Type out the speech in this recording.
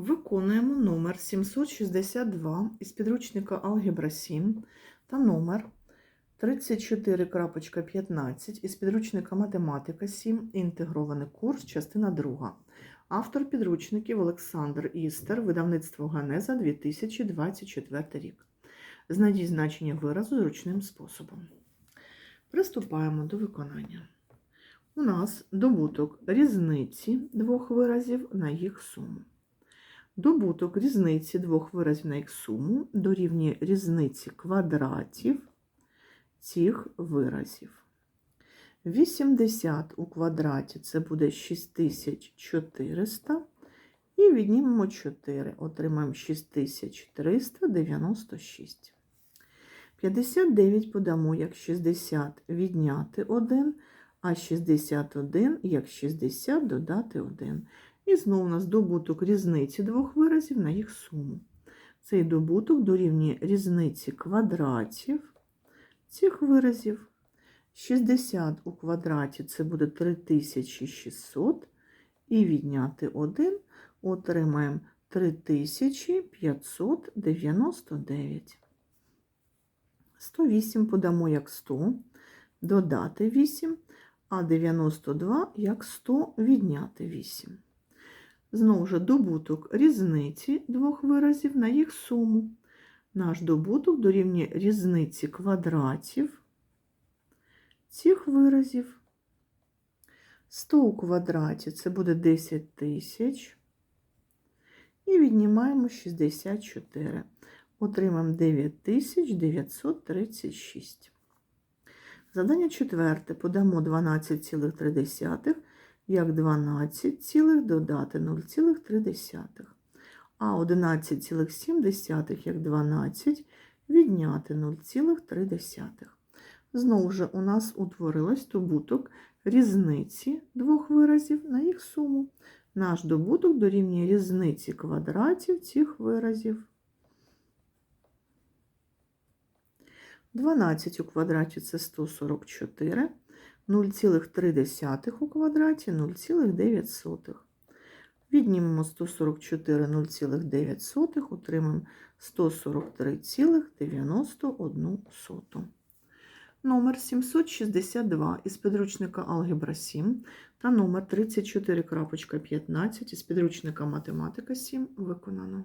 Виконуємо номер 762 із підручника Алгебра 7 та номер 34.15 із підручника Математика 7, інтегрований курс, частина 2. Автор підручників Олександр Істер, видавництво Ганеза 2024 рік. Знайдіть значення виразу зручним способом. Приступаємо до виконання. У нас добуток різниці двох виразів на їх суму. Добуток різниці двох виразів на їх суму дорівнює різниці квадратів цих виразів. 80 у квадраті це буде 6400. І віднімемо 4, отримаємо 6396. 59 подамо як 60 відняти 1, а 61 як 60 додати 1. І знову у нас добуток різниці двох виразів на їх суму. Цей добуток дорівнює різниці квадратів цих виразів. 60 у квадраті це буде 3600. І відняти 1 отримаємо 3599. 108 подамо як 100, додати 8, а 92 як 100 відняти 8. Знову ж добуток різниці двох виразів на їх суму. Наш добуток дорівнює різниці квадратів цих виразів. 100 у квадраті це буде 10 тисяч. І віднімаємо 64. Отримаємо 9936. Задання четверте. Подамо 12,3 як 12, цілих додати 0,3, а 11,7 як 12 відняти 0,3. Знову ж у нас утворилась добуток різниці двох виразів на їх суму. Наш добуток дорівнює різниці квадратів цих виразів. 12 у квадраті це 144. 0,3 у квадраті 0,9. Віднімемо 144 0,9, отримаємо 143,91. Номер 762 із підручника Алгебра 7 та номер 34.15 із підручника Математика 7 виконано.